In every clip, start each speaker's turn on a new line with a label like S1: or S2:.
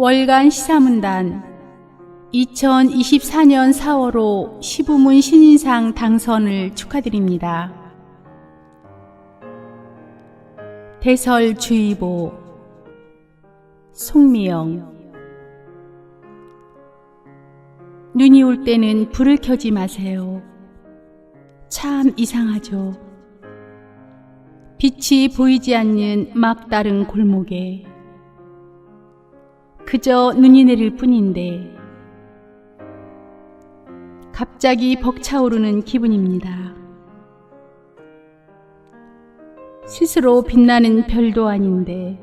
S1: 월간 시사문단 2024년 4월호 시부문 신인상 당선을 축하드립니다. 대설주의보 송미영 눈이 올 때는 불을 켜지 마세요. 참 이상하죠. 빛이 보이지 않는 막다른 골목에 그저 눈이 내릴 뿐인데 갑자기 벅차오르는 기분입니다. 스스로 빛나는 별도 아닌데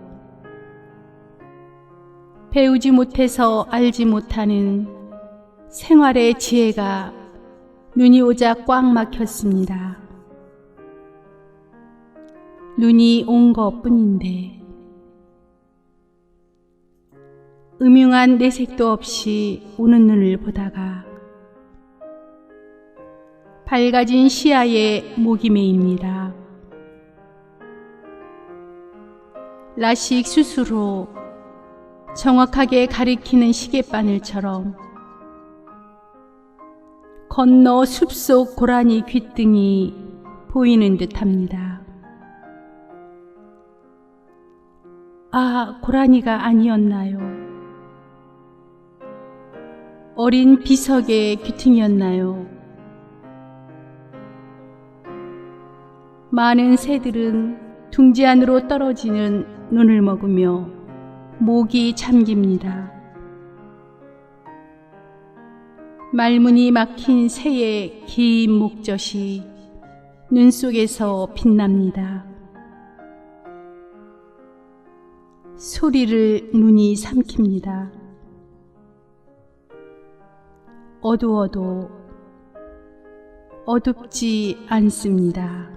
S1: 배우지 못해서 알지 못하는 생활의 지혜가 눈이 오자 꽉 막혔습니다. 눈이 온 것 뿐인데 음흉한 내색도 없이 오는 눈을 보다가 밝아진 시야에 목이 메입니다. 라식 수수로 정확하게 가리키는 시계바늘처럼 건너 숲속 고라니 귓등이 보이는 듯 합니다. 아, 고라니가 아니었나요? 어린 비석의 귀퉁이였나요? 많은 새들은 둥지 안으로 떨어지는 눈을 먹으며 목이 잠깁니다. 말문이 막힌 새의 긴 목젖이 눈 속에서 빛납니다. 소리를 눈이 삼킵니다. 어두워도 어둡지 않습니다.